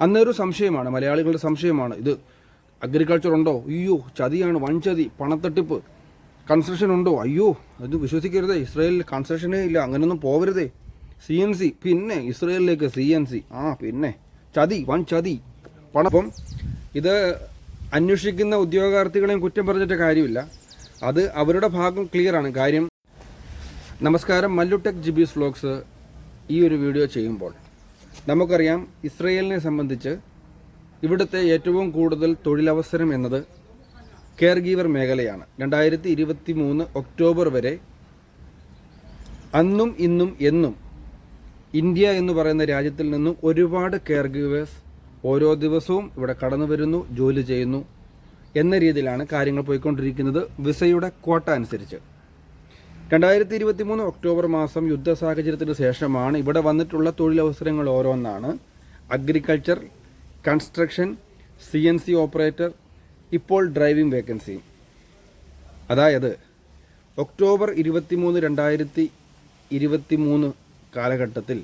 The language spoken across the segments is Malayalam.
അന്നൊരു സംശയമാണ് മലയാളികളുടെ സംശയമാണ്. ഇത് അഗ്രികൾച്ചർ ഉണ്ടോ? അയ്യോ ചതിയാണ് വൻ ചതി പണത്തട്ടിപ്പ്. കൺസ്ട്രക്ഷൻ ഉണ്ടോ? അയ്യോ അത് വിശ്വസിക്കരുതേ. ഇസ്രയേലിൽ കൺസ്ട്രക്ഷനേ ഇല്ല അങ്ങനെയൊന്നും പോകരുതേ. സി എൻ സി പിന്നെ ഇസ്രയേലിലേക്ക് സി എൻ സി ആ പിന്നെ. ചതി വൻ ചതി പണം ഇത് അന്വേഷിക്കുന്ന ഉദ്യോഗാർത്ഥികളെയും കുറ്റം പറഞ്ഞിട്ട് കാര്യമില്ല. അത് അവരുടെ ഭാഗം ക്ലിയറാണ് കാര്യം നമസ്കാരം മല്ലുടെക് ജിബീസ് വ്ലോഗ്സ് ഈ ഒരു വീഡിയോ ചെയ്യുമ്പോൾ നമുക്കറിയാം ഇസ്രയേലിനെ സംബന്ധിച്ച് ഇവിടുത്തെ ഏറ്റവും കൂടുതൽ തൊഴിലവസരം എന്നത് കെയർ ഗീവർ മേഖലയാണ്. രണ്ടായിരത്തി ഇരുപത്തി മൂന്ന് ഒക്ടോബർ വരെ അന്നും ഇന്നും എന്നും ഇന്ത്യ എന്ന് പറയുന്ന രാജ്യത്തിൽ നിന്നും ഒരുപാട് കെയർ ഗീവേഴ്സ് ഓരോ ദിവസവും ഇവിടെ കടന്നു വരുന്നു ജോലി ചെയ്യുന്നു എന്ന രീതിയിലാണ് കാര്യങ്ങൾ പോയിക്കൊണ്ടിരിക്കുന്നത്. വിസയുടെ ക്വാട്ട അനുസരിച്ച്. രണ്ടായിരത്തി ഇരുപത്തി മൂന്ന് ഒക്ടോബർ മാസം യുദ്ധ സാഹചര്യത്തിന് ശേഷമാണ് ഇവിടെ വന്നിട്ടുള്ള തൊഴിലവസരങ്ങൾ ഓരോന്നാണ്. Agriculture construction C N C operator ഇപ്പോൾ ഡ്രൈവിംഗ് വേക്കൻസി. അതായത് ഒക്ടോബർ ഇരുപത്തി മൂന്ന് രണ്ടായിരത്തി ഇരുപത്തി മൂന്ന് കാലഘട്ടത്തിൽ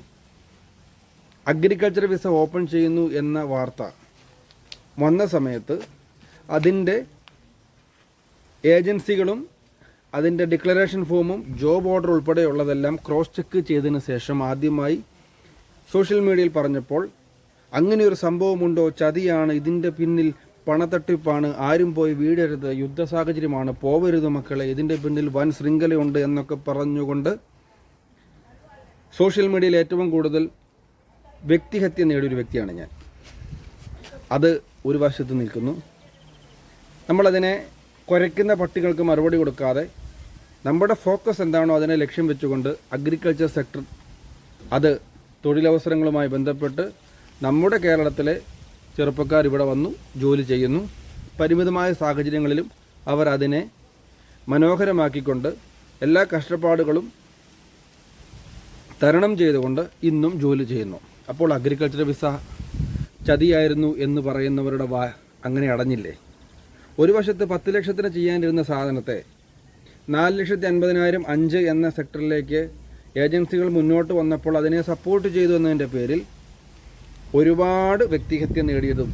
അഗ്രികൾച്ചർ വിസ ഓപ്പൺ ചെയ്യുന്നു എന്ന വാർത്ത വന്ന സമയത്ത് അതിന്റെ ഏജൻസികളും അതിന്റെ ഡിക്ലറേഷൻ ഫോമും ജോബ് ഓർഡർ ഉൾപ്പെടെയുള്ളതെല്ലാം ക്രോസ് ചെക്ക് ചെയ്തതിന് ശേഷം ആദ്യമായി സോഷ്യൽ മീഡിയയിൽ പറഞ്ഞപ്പോൾ അങ്ങനെ ഒരു സംഭവമുണ്ടോ? ചതിയാണ്. ഇതിന്റെ പിന്നിൽ പണത്തട്ടിപ്പാണ്. ആരും പോയി വീടരുത് യുദ്ധ സാഹചര്യമാണ്. പോവരുത് മക്കളെ. ഇതിന്റെ പിന്നിൽ വൻ ശൃംഖലയുണ്ട് എന്നൊക്കെ പറഞ്ഞുകൊണ്ട് സോഷ്യൽ മീഡിയയിൽ ഏറ്റവും കൂടുതൽ വ്യക്തിഹത്യ നേടിയൊരു വ്യക്തിയാണ് ഞാൻ. അത് ഒരു വശത്ത് നിൽക്കുന്നു. നമ്മളതിനെ കുരയ്ക്കുന്ന പട്ടികൾക്ക് മറുപടി കൊടുക്കാതെ നമ്മുടെ ഫോക്കസ് എന്താണോ അതിനെ ലക്ഷ്യം വെച്ചുകൊണ്ട് അഗ്രികൾച്ചർ സെക്ടർ അത് തൊഴിലവസരങ്ങളുമായി ബന്ധപ്പെട്ട് നമ്മുടെ കേരളത്തിലെ ചെറുപ്പക്കാർ ഇവിടെ വന്നു ജോലി ചെയ്യുന്നു. പരിമിതമായ സാഹചര്യങ്ങളിലും അവർ അതിനെ മനോഹരമാക്കിക്കൊണ്ട് എല്ലാ കഷ്ടപ്പാടുകളും തരണം ചെയ്തുകൊണ്ട് ഇന്നും ജോലി ചെയ്യുന്നു. അപ്പോൾ അഗ്രികൾച്ചർ വിസ ചതിയായിരുന്നു എന്ന് പറയുന്നവരുടെ വാ അങ്ങനെ അടഞ്ഞില്ലേ? ഒരു വശത്ത് പത്ത് ലക്ഷത്തിന് ചെയ്യാനിരുന്ന സാധനത്തെ നാല് ലക്ഷത്തി അൻപതിനായിരം അഞ്ച് എന്ന സെക്ടറിലേക്ക് ഏജൻസികൾ മുന്നോട്ട് വന്നപ്പോൾ അതിനെ സപ്പോർട്ട് ചെയ്തു എന്നതിന്റെ പേരിൽ ഒരുപാട് വ്യക്തിഹത്യ നേടിയതും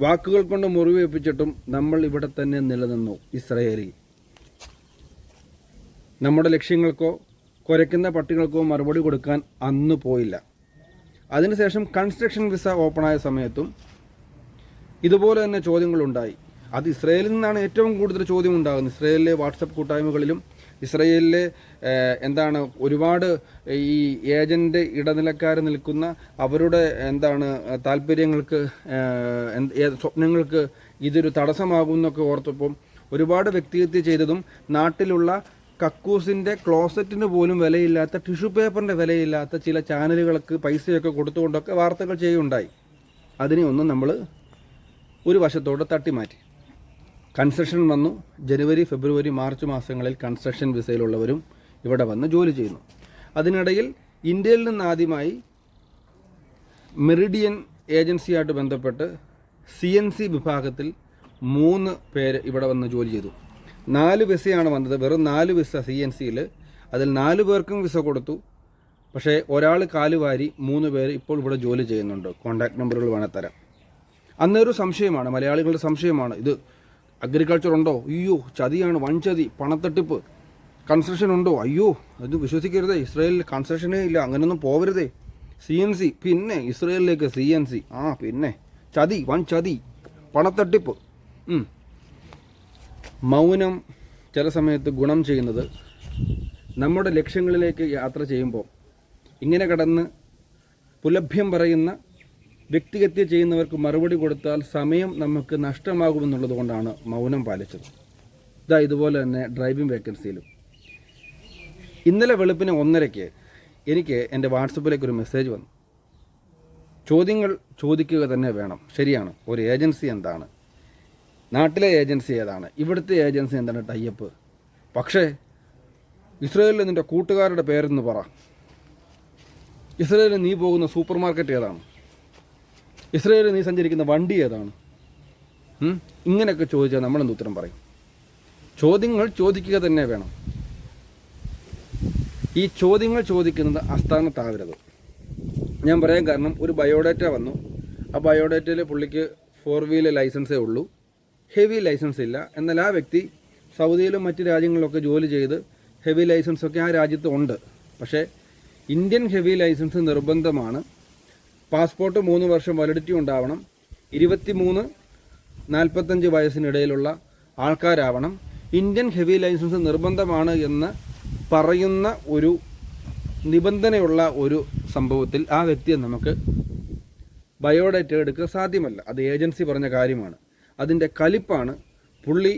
വാക്കുകൾ കൊണ്ട് മുറിവേൽപ്പിച്ചിട്ടും നമ്മൾ ഇവിടെ തന്നെ നിലനിന്നു ഇസ്രയേലിൽ. നമ്മുടെ ലക്ഷ്യങ്ങൾക്കോ കുരയ്ക്കുന്ന പട്ടികൾക്കോ മറുപടി കൊടുക്കാൻ അന്ന് പോയില്ല. അതിനുശേഷം കൺസ്ട്രക്ഷൻ വിസ ഓപ്പണായ സമയത്തും ഇതുപോലെ തന്നെ ചോദ്യങ്ങളുണ്ടായി. അത് ഇസ്രയേലിൽ നിന്നാണ് ഏറ്റവും കൂടുതൽ ചോദ്യം ഉണ്ടാകുന്നത് ഇസ്രയേലിലെ വാട്സപ്പ് കൂട്ടായ്മകളിലും ഇസ്രയേലിലെ എന്താണ് ഒരുപാട് ഈ ഏജന്റ് ഇടനിലക്കാർ നിൽക്കുന്ന അവരുടെ എന്താണ് താല്പര്യങ്ങൾക്ക് സ്വപ്നങ്ങൾക്ക് ഇതൊരു തടസ്സമാകുമെന്നൊക്കെ ഓർത്തപ്പം ഒരുപാട് വ്യക്തിഹത്യ ചെയ്തതും നാട്ടിലുള്ള കക്കൂസിന്റെ ക്ലോസറ്റിന് പോലും വിലയില്ലാത്ത ടിഷ്യൂ പേപ്പറിന്റെ വിലയില്ലാത്ത ചില ചാനലുകൾക്ക് പൈസയൊക്കെ കൊടുത്തുകൊണ്ടൊക്കെ വാർത്തകൾ ചെയ്യുണ്ടായി. അതിനെ ഒന്നും നമ്മൾ ഒരു വശത്തോടെ തട്ടിമാറ്റി. കൺസ്ട്രക്ഷൻ വന്നു. ജനുവരി ഫെബ്രുവരി മാർച്ച് മാസങ്ങളിൽ കൺസ്ട്രക്ഷൻ വിസയിലുള്ളവരും ഇവിടെ വന്ന് ജോലി ചെയ്യുന്നു. അതിനിടയിൽ ഇന്ത്യയിൽ നിന്ന് ആദ്യമായി മെറിഡിയൻ ഏജൻസിയായിട്ട് ബന്ധപ്പെട്ട് സി എൻ സി വിഭാഗത്തിൽ മൂന്ന് പേര് ഇവിടെ വന്ന് ജോലി ചെയ്തു. നാല് വിസയാണ് വന്നത്. വെറും നാല് വിസ സി എൻ സിയിൽ. അതിൽ നാല് പേർക്കും വിസ കൊടുത്തു. പക്ഷേ ഒരാൾ കാലുവാരി മൂന്ന് പേര് ഇപ്പോൾ ഇവിടെ ജോലി ചെയ്യുന്നുണ്ട്. കോൺടാക്ട് നമ്പറുകൾ വേണേൽ തരാം. അന്നൊരു സംശയമാണ്. മലയാളികളുടെ സംശയമാണ്. ഇത് അഗ്രികൾച്ചർ ഉണ്ടോ? അയ്യോ ചതിയാണ് വൻ ചതി പണത്തട്ടിപ്പ്. കൺസ്ട്രക്ഷൻ ഉണ്ടോ? അയ്യോ അത് വിശ്വസിക്കരുതേ. ഇസ്രായേലിൽ കൺസ്ട്രക്ഷനേ ഇല്ല അങ്ങനെയൊന്നും പോകരുതേ സി എൻ സി പിന്നെ ഇസ്രായേലിലേക്ക് സി എൻ സി ആ പിന്നെ. ചതി വൻ ചതി പണത്തട്ടിപ്പ്. മൗനം ചില സമയത്ത് ഗുണം ചെയ്യുന്നത് നമ്മുടെ ലക്ഷ്യങ്ങളിലേക്ക് യാത്ര ചെയ്യുമ്പോൾ ഇങ്ങനെ കടന്ന് പുലഭ്യം പറയുന്ന വ്യക്തിഹത്യ ചെയ്യുന്നവർക്ക് മറുപടി കൊടുത്താൽ സമയം നമുക്ക് നഷ്ടമാകുമെന്നുള്ളത് കൊണ്ടാണ് മൗനം പാലിച്ചത്. ഇതാ ഇതുപോലെ തന്നെ ഡ്രൈവിംഗ് വേക്കൻസിയിലും ഇന്നലെ വെളുപ്പിന് ഒന്നരയ്ക്ക് എനിക്ക് എന്റെ വാട്സപ്പിലേക്ക് ഒരു മെസ്സേജ് വന്നു. ചോദ്യങ്ങൾ ചോദിക്കുക തന്നെ വേണം. ശരിയാണ് ഒരു ഏജൻസി എന്താണ്? നാട്ടിലെ ഏജൻസി ഏതാണ്? ഇവിടുത്തെ ഏജൻസി എന്താണ് ടൈപ്പ് പക്ഷേ ഇസ്രയേലിൽ നിന്റെ കൂട്ടുകാരുടെ പേരെന്ന് പറ. ഇസ്രയേലിൽ നീ പോകുന്ന സൂപ്പർ മാർക്കറ്റ് ഏതാണ്? ഇസ്രയേലിൽ നീ സഞ്ചരിക്കുന്ന വണ്ടി ഏതാണ്? ഇങ്ങനെയൊക്കെ ചോദിച്ചാൽ നമ്മളെന്ത് ഉത്തരം പറയും? ചോദ്യങ്ങൾ ചോദിക്കുക തന്നെ വേണം. ഈ ചോദ്യങ്ങൾ ചോദിക്കുന്നത് അസ്ഥാനത്താവരുത് ഞാൻ പറയാൻ കാരണം ഒരു ബയോഡാറ്റ വന്നു. ആ ബയോഡാറ്റയിൽ പുള്ളിക്ക് ഫോർ വീലർ ലൈസൻസേ ഉള്ളൂ. ഹെവി ലൈസൻസ് ഇല്ല. എന്നാൽ ആ വ്യക്തി സൗദിയിലും മറ്റ് രാജ്യങ്ങളിലൊക്കെ ജോലി ചെയ്ത് ഹെവി ലൈസൻസൊക്കെ ആ രാജ്യത്ത് ഉണ്ട്. പക്ഷേ ഇന്ത്യൻ ഹെവി ലൈസൻസ് നിർബന്ധമാണ്. പാസ്പോർട്ട് മൂന്ന് വർഷം വാലിഡിറ്റി ഉണ്ടാവണം. ഇരുപത്തി മൂന്ന് നാൽപ്പത്തഞ്ച് വയസ്സിനിടയിലുള്ള ആൾക്കാരാവണം. ഇന്ത്യൻ ഹെവി ലൈസൻസ് നിർബന്ധമാണ് എന്ന് പറയുന്ന ഒരു നിബന്ധനയുള്ള ഒരു സംഭവത്തിൽ ആ വ്യക്തിയെ നമുക്ക് ബയോഡേറ്റ എടുക്കുക സാധ്യമല്ല. അത് ഏജൻസി പറഞ്ഞ കാര്യമാണ്. അതിന്റെ കലിപ്പാണ് പുള്ളി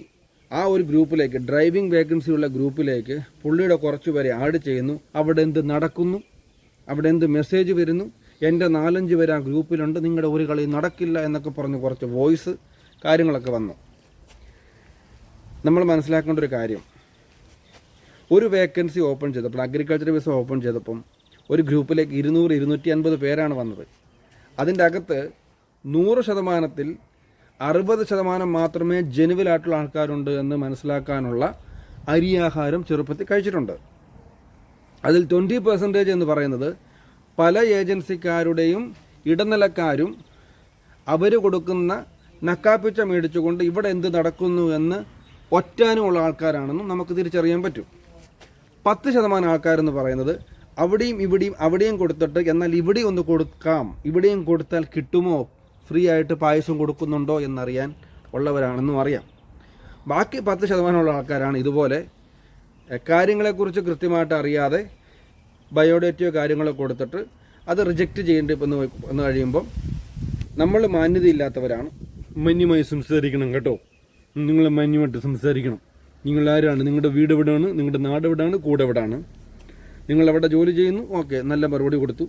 ആ ഒരു ഗ്രൂപ്പിലേക്ക് ഡ്രൈവിംഗ് വേക്കൻസി ഉള്ള ഗ്രൂപ്പിലേക്ക് പുള്ളിയുടെ കുറച്ച് പേരെ ആഡ് ചെയ്യുന്നു. അവിടെ എന്ത് നടക്കുന്നു? അവിടെ എന്ത് മെസ്സേജ് വരുന്നു? എന്റെ നാലഞ്ച് പേര് ആ ഗ്രൂപ്പിലുണ്ട്. നിങ്ങളുടെ ഒരു കളി നടക്കില്ല എന്നൊക്കെ പറഞ്ഞ് കുറച്ച് വോയിസ് കാര്യങ്ങളൊക്കെ വന്നു. നമ്മൾ മനസ്സിലാക്കേണ്ട ഒരു കാര്യം. ഒരു വേക്കൻസി ഓപ്പൺ ചെയ്തപ്പോൾ അഗ്രികൾച്ചർ വിസ ഓപ്പൺ ചെയ്തപ്പം ഒരു ഗ്രൂപ്പിലേക്ക് ഇരുന്നൂറ് ഇരുന്നൂറ്റി അൻപത് പേരാണ് വന്നത്. അതിന്റെ അകത്ത് നൂറ് ശതമാനത്തിൽ അറുപത് ശതമാനം മാത്രമേ ജനുവിലായിട്ടുള്ള ആൾക്കാരുണ്ട് എന്ന് മനസ്സിലാക്കാനുള്ള അരിയാഹാരം ചെറുപ്പത്തിൽ കഴിച്ചിട്ടുണ്ട്. അതിൽ ട്വന്റി പെർസെന്റേജ് എന്ന് പറയുന്നത് പല ഏജൻസിക്കാരുടെയും ഇടനിലക്കാരും അവർ കൊടുക്കുന്ന നക്കാപ്പിച്ച മേടിച്ചുകൊണ്ട് ഇവിടെ എന്ത് നടക്കുന്നു എന്ന് ഒറ്റാനുമുള്ള ആൾക്കാരാണെന്നും നമുക്ക് തിരിച്ചറിയാൻ പറ്റും. പത്ത് ശതമാനം ആൾക്കാരെന്ന് പറയുന്നത് അവിടെയും ഇവിടെയും അവിടെയും കൊടുത്തിട്ട് എന്നാൽ ഇവിടെ ഒന്ന് കൊടുക്കാം ഇവിടെയും കൊടുത്താൽ കിട്ടുമോ ഫ്രീ ആയിട്ട് പായസം കൊടുക്കുന്നുണ്ടോ എന്നറിയാൻ ഉള്ളവരാണെന്നും അറിയാം. ബാക്കി പത്ത് ശതമാനമുള്ള ആൾക്കാരാണ് ഇതുപോലെ. കാര്യങ്ങളെക്കുറിച്ച് കൃത്യമായിട്ട് അറിയാതെ ബയോഡേറ്റയോ കാര്യങ്ങളോ കൊടുത്തിട്ട് അത് റിജക്റ്റ് ചെയ്യേണ്ടി വന്ന് വന്ന് കഴിയുമ്പം നമ്മൾ മാന്യതയില്ലാത്തവരാണ്. മന്യമായി സംസാരിക്കണം കേട്ടോ. നിങ്ങൾ മാന്യമായിട്ട് സംസാരിക്കണം. നിങ്ങൾ ആരാണ് നിങ്ങളുടെ വീട് എവിടെയാണ്? നിങ്ങളുടെ നാട് എവിടെയാണ്? കൂടെ എവിടെയാണ്? നിങ്ങൾ എവിടെ ജോലി ചെയ്യുന്നു? ഓക്കെ നല്ല മറുപടി കൊടുത്തു.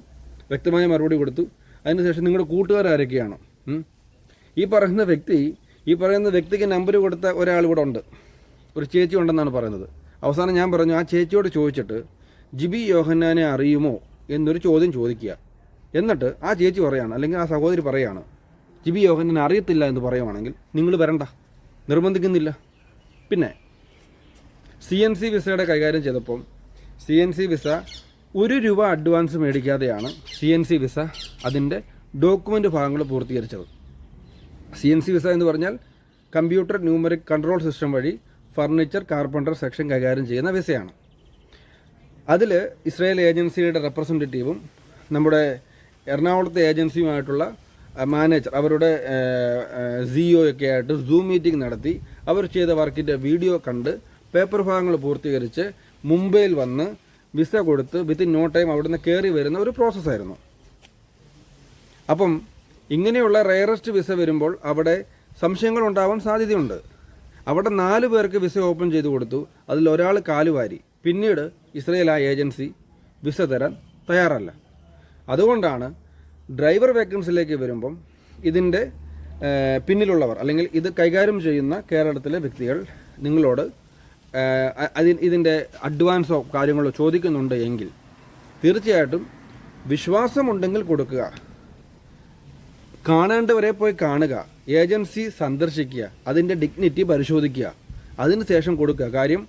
വ്യക്തമായ മറുപടി കൊടുത്തു. അതിനുശേഷം നിങ്ങളുടെ കൂട്ടുകാരാരൊക്കെയാണ്? ഈ പറയുന്ന വ്യക്തി ഈ പറയുന്ന വ്യക്തിക്ക് നമ്പർ കൊടുത്ത ഒരാൾ ഇവിടെ ഉണ്ട്. ഒരു ചേച്ചി ഉണ്ടെന്നാണ് പറയുന്നത്. അവസാനം ഞാൻ പറഞ്ഞു ആ ചേച്ചിയോട് ചോദിച്ചിട്ട് ജിബി യോഹന്നാനെ അറിയുമോ എന്നൊരു ചോദ്യം ചോദിക്കുക. എന്നിട്ട് ആ ചേച്ചി പറയാണ് അല്ലെങ്കിൽ ആ സഹോദരി പറയാണ് ജിബി യോഹന്നാനെ അറിയത്തില്ല എന്ന് പറയുവാണെങ്കിൽ നിങ്ങൾ വരണ്ട നിർബന്ധിക്കുന്നില്ല. പിന്നെ സി എൻ സി വിസയുടെ കൈകാര്യം ചെയ്തപ്പം സി എൻ സി വിസ ഒരു രൂപ അഡ്വാൻസ് മേടിക്കാതെയാണ് സി എൻ സി വിസ അതിന്റെ ഡോക്യുമെന്റ് ഭാഗങ്ങൾ പൂർത്തീകരിച്ചത്. സി എൻ സി വിസ എന്ന് പറഞ്ഞാൽ കമ്പ്യൂട്ടർ ന്യൂമറിക് കൺട്രോൾ സിസ്റ്റം വഴി ഫർണിച്ചർ കാർപ്പന്റർ സെക്ഷൻ കൈകാര്യം ചെയ്യുന്ന വിസയാണ്. അതിൽ ഇസ്രായേൽ ഏജൻസിയുടെ റെപ്രസെന്റേറ്റീവും നമ്മുടെ എറണാകുളത്തെ ഏജൻസിയുമായിട്ടുള്ള മാനേജർ അവരുടെ സിഇഒ ഒക്കെ ആയിട്ട് സൂം മീറ്റിംഗ് നടത്തി. അവർ ചെയ്ത വർക്കിന്റെ വീഡിയോ കണ്ട് പേപ്പർ ഭാഗങ്ങൾ പൂർത്തീകരിച്ച് മുംബൈയിൽ വന്ന് വിസ കൊടുത്ത് വിത്തിൻ നോ ടൈം അവിടുന്ന് കയറി വരുന്ന ഒരു പ്രോസസ്സായിരുന്നു അപ്പം ഇങ്ങനെയുള്ള റയറസ്റ്റ് വിസ വരുമ്പോൾ അവിടെ സംശയങ്ങൾ ഉണ്ടാവാൻ സാധ്യതയുണ്ട്. അവിടെ നാല് പേർക്ക് വിസ ഓപ്പൺ ചെയ്ത് കൊടുത്തു. അതിൽ ഒരാൾ കാലുവാരി. പിന്നീട് ഇസ്രയേൽ ആ ഏജൻസി വിസ തരാൻ തയ്യാറല്ല. അതുകൊണ്ടാണ് ഡ്രൈവർ വേക്കൻസിലേക്ക് വരുമ്പം ഇതിന്റെ പിന്നിലുള്ളവർ അല്ലെങ്കിൽ ഇത് കൈകാര്യം ചെയ്യുന്ന കേരളത്തിലെ വ്യക്തികൾ നിങ്ങളോട് അതി ഇതിന്റെ അഡ്വാൻസോ കാര്യങ്ങളോ ചോദിക്കുന്നുണ്ട് എങ്കിൽ തീർച്ചയായിട്ടും വിശ്വാസമുണ്ടെങ്കിൽ കൊടുക്കുക. കാണേണ്ടവരെ പോയി കാണുക. ഏജൻസി സന്ദർശിക്കുക. അതിന്റെ ഡിഗ്നിറ്റി പരിശോധിക്കുക. അതിന് ശേഷം കൊടുക്കുക. കാര്യം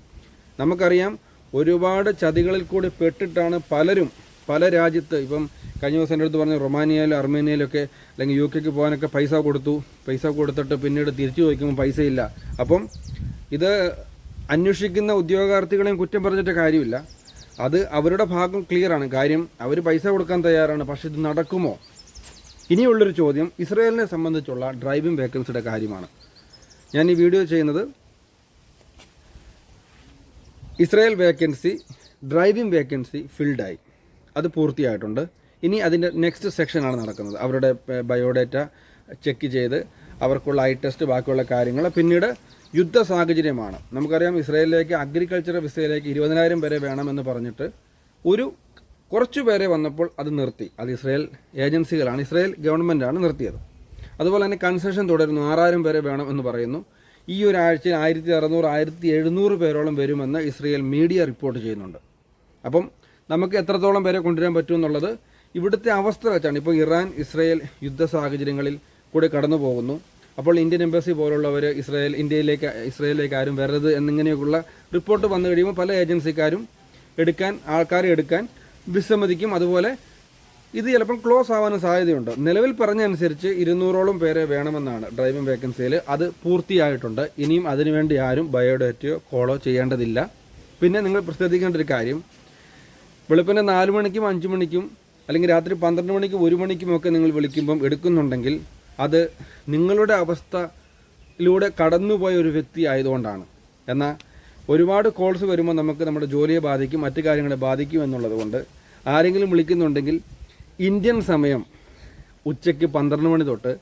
നമുക്കറിയാം ഒരുപാട് ചതികളിൽ കൂടി പെട്ടിട്ടാണ് പലരും പല രാജ്യത്ത് ഇപ്പം കഴിഞ്ഞ ദിവസം എന്റെ അടുത്ത് പറഞ്ഞ റൊമാനിയയിലും അർമേനിയയിലൊക്കെ അല്ലെങ്കിൽ യു കെക്ക് പോകാനൊക്കെ പൈസ കൊടുത്തു. പൈസ കൊടുത്തിട്ട് പിന്നീട് തിരിച്ചു ചോദിക്കുമ്പോൾ പൈസയില്ല അപ്പം ഇത് അന്വേഷിക്കുന്ന ഉദ്യോഗാർത്ഥികളെയും കുറ്റം പറഞ്ഞിട്ട് കാര്യമില്ല. അത് അവരുടെ ഭാഗം ക്ലിയറാണ് കാര്യം അവർ പൈസ കൊടുക്കാൻ തയ്യാറാണ്. പക്ഷേ ഇത് നടക്കുമോ? ഇനിയുള്ളൊരു ചോദ്യം ഇസ്രയേലിനെ സംബന്ധിച്ചുള്ള ഡ്രൈവിംഗ് വേക്കൻസിയുടെ കാര്യമാണ്. ഞാൻ ഈ വീഡിയോ ചെയ്യുന്നത് ഇസ്രയേൽ വേക്കൻസി ഡ്രൈവിംഗ് വേക്കൻസി ഫിൽഡായി. അത് പൂർത്തിയായിട്ടുണ്ട്. ഇനി അതിന്റെ നെക്സ്റ്റ് സെക്ഷനാണ് നടക്കുന്നത്. അവരുടെ ബയോഡേറ്റ ചെക്ക് ചെയ്ത് അവർക്കുള്ള ഐ ടെസ്റ്റ് ബാക്കിയുള്ള കാര്യങ്ങൾ. പിന്നീട് യുദ്ധ സാഹചര്യമാണ്. നമുക്കറിയാം ഇസ്രയേലിലേക്ക് അഗ്രികൾച്ചർ വിസയിലേക്ക് ഇരുപതിനായിരം പേരെ വേണമെന്ന് പറഞ്ഞിട്ട് ഒരു കുറച്ചു പേരെ വന്നപ്പോൾ അത് നിർത്തി. അത് ഇസ്രയേൽ ഏജൻസികളാണ് ഇസ്രയേൽ ഗവൺമെന്റാണ് നിർത്തിയത്. അതുപോലെ തന്നെ കൺസെഷൻ തുടരുന്നു. ആറായിരം പേരെ വേണം എന്ന് പറയുന്നു. ഈ ഒരു ആഴ്ചയിൽ ആയിരത്തി അറുന്നൂറ് ആയിരത്തി എഴുന്നൂറ് പേരോളം വരുമെന്ന് ഇസ്രയേൽ മീഡിയ റിപ്പോർട്ട് ചെയ്യുന്നുണ്ട്. അപ്പം നമുക്ക് എത്രത്തോളം പേരെ കൊണ്ടുവരാൻ പറ്റുമെന്നുള്ളത് ഇവിടുത്തെ അവസ്ഥ വെച്ചാണ്. ഇപ്പോൾ ഇറാൻ ഇസ്രയേൽ യുദ്ധ സാഹചര്യങ്ങളിൽ കൂടെ കടന്നു പോകുന്നു അപ്പോൾ ഇന്ത്യൻ എംബസി പോലുള്ളവർ ഇസ്രായേൽ ഇന്ത്യയിലേക്ക് ഇസ്രയേലിലേക്ക് ആരും വരരുത് എന്നിങ്ങനെയൊക്കെയുള്ള റിപ്പോർട്ട് വന്നു കഴിയുമ്പോൾ പല ഏജൻസിക്കാരും എടുക്കാൻ ആൾക്കാരെ എടുക്കാൻ വിസമ്മതിക്കും. അതുപോലെ ഇത് ചിലപ്പോൾ ക്ലോസ് ആവാനും സാധ്യതയുണ്ട്. നിലവിൽ പറഞ്ഞനുസരിച്ച് ഇരുന്നൂറോളം പേരെ വേണമെന്നാണ് ഡ്രൈവിംഗ് വേക്കൻസിയിൽ അത് പൂർത്തിയായിട്ടുണ്ട്. ഇനിയും അതിനുവേണ്ടി ആരും ബയോഡേറ്റയോ കോളോ ചെയ്യേണ്ടതില്ല. പിന്നെ നിങ്ങൾ ശ്രദ്ധിക്കേണ്ട ഒരു കാര്യം. വെളുപ്പിനെ നാല് മണിക്കും അഞ്ച് മണിക്കും അല്ലെങ്കിൽ രാത്രി പന്ത്രണ്ട് മണിക്കും ഒരു മണിക്കും ഒക്കെ നിങ്ങൾ വിളിക്കുമ്പം എടുക്കുന്നുണ്ടെങ്കിൽ അത് നിങ്ങളുടെ അവസ്ഥയിലൂടെ കടന്നുപോയ ഒരു വ്യക്തി ആയതുകൊണ്ടാണ്. എന്നാൽ ഒരുപാട് കോൾസ് വരുമ്പോൾ നമുക്ക് നമ്മുടെ ജോലിയെ ബാധിക്കും മറ്റു കാര്യങ്ങളെ ബാധിക്കും എന്നുള്ളത് കൊണ്ട് ആരെങ്കിലും വിളിക്കുന്നുണ്ടെങ്കിൽ ഇന്ത്യൻ സമയം ഉച്ചയ്ക്ക് പന്ത്രണ്ട് മണി തൊട്ട്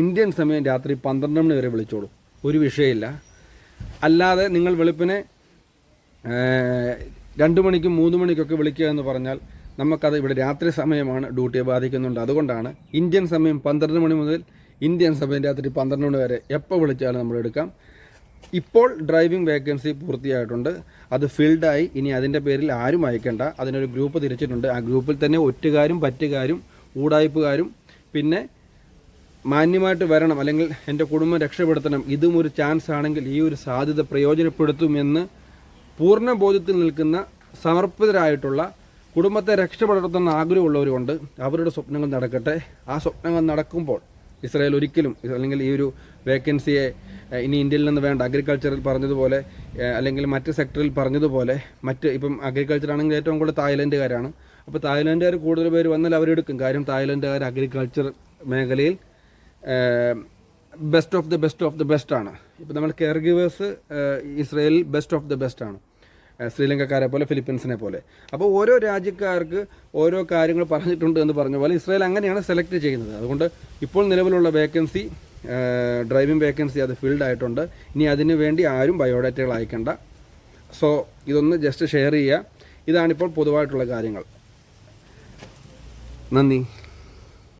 ഇന്ത്യൻ സമയം രാത്രി പന്ത്രണ്ട് മണി വരെ വിളിച്ചോളൂ. ഒരു വിഷയമില്ല. അല്ലാതെ നിങ്ങൾ വെളുപ്പിനെ രണ്ട് മണിക്കും മൂന്ന് മണിക്കൊക്കെ വിളിക്കുക എന്ന് പറഞ്ഞാൽ നമുക്കത് ഇവിടെ രാത്രി സമയമാണ് ഡ്യൂട്ടിയെ ബാധിക്കുന്നുണ്ട്. അതുകൊണ്ടാണ് ഇന്ത്യൻ സമയം പന്ത്രണ്ട് മണി മുതൽ ഇന്ത്യൻ സമയം രാത്രി പന്ത്രണ്ട് മണി വരെ എപ്പോൾ വിളിച്ചാലും നമ്മൾ എടുക്കാം. ഇപ്പോൾ ഡ്രൈവിംഗ് വേക്കൻസി പൂർത്തിയായിട്ടുണ്ട്. അത് ഫിൽഡായി ഇനി അതിന്റെ പേരിൽ ആരും അയക്കേണ്ട. അതിനൊരു ഗ്രൂപ്പ് തിരിച്ചിട്ടുണ്ട്. ആ ഗ്രൂപ്പിൽ തന്നെ ഒറ്റുകാരും പറ്റുകാരും ഊടായ്പുകാരും പിന്നെ മാന്യമായിട്ട് വരണം. അല്ലെങ്കിൽ എന്റെ കുടുംബം രക്ഷപ്പെടുത്തണം. ഇതും ഒരു ചാൻസ് ആണെങ്കിൽ ഈ ഒരു സാധ്യത പ്രയോജനപ്പെടുത്തുമെന്ന് പൂർണ ബോധ്യത്തിൽ നിൽക്കുന്ന സമർപ്പിതരായിട്ടുള്ള കുടുംബത്തെ രക്ഷപ്പെടുത്തുന്ന ആഗ്രഹമുള്ളവരുണ്ട് അവരുടെ സ്വപ്നങ്ങൾ നടക്കട്ടെ. ആ സ്വപ്നങ്ങൾ നടക്കുമ്പോൾ ഇസ്രായേൽ ഒരിക്കലും അല്ലെങ്കിൽ ഈ ഒരു വേക്കൻസിയെ ഇനി ഇന്ത്യയിൽ നിന്ന് വേണ്ട അഗ്രികൾച്ചറിൽ പറഞ്ഞതുപോലെ അല്ലെങ്കിൽ മറ്റ് സെക്ടറിൽ പറഞ്ഞതുപോലെ മറ്റ് ഇപ്പം അഗ്രികൾച്ചർ ആണെങ്കിൽ ഏറ്റവും കൂടുതൽ തായ്ലൻഡുകാരാണ്. അപ്പോൾ തായ്ലൻഡുകാർ കൂടുതൽ പേര് വന്നാൽ അവരെടുക്കും. കാര്യം തായ്ലൻഡുകാർ അഗ്രികൾച്ചർ മേഖലയിൽ best of the best of the best ആണ്. ഇപ്പോൾ നമ്മൾ കെയർ ഗിവേഴ്സ് ഇസ്രയേലിൽ ബെസ്റ്റ് ഓഫ് ദി ബെസ്റ്റ് ആണ്. ശ്രീലങ്കക്കാരെ പോലെ ഫിലിപ്പീൻസിനെ പോലെ. അപ്പോൾ ഓരോ രാജ്യക്കാർക്ക് ഓരോ കാര്യങ്ങൾ പറഞ്ഞിട്ടുണ്ട് എന്ന് പറഞ്ഞ പോലെ ഇസ്രായേൽ അങ്ങനെയാണ് സെലക്ട് ചെയ്യുന്നത്. അതുകൊണ്ട് ഇപ്പോൾ നിലവിലുള്ള വേക്കൻസി ഡ്രൈവിംഗ് വേക്കൻസി അത് ഫിൽഡ് ആയിട്ടുണ്ട്. ഇനി അതിനു വേണ്ടി ആരും ബയോഡാറ്റകൾ അയക്കണ്ട. സോ ഇതൊന്ന് ജസ്റ്റ് ഷെയർ ചെയ്യുക. ഇതാണിപ്പോൾ പൊതുവായിട്ടുള്ള കാര്യങ്ങൾ. നന്ദി.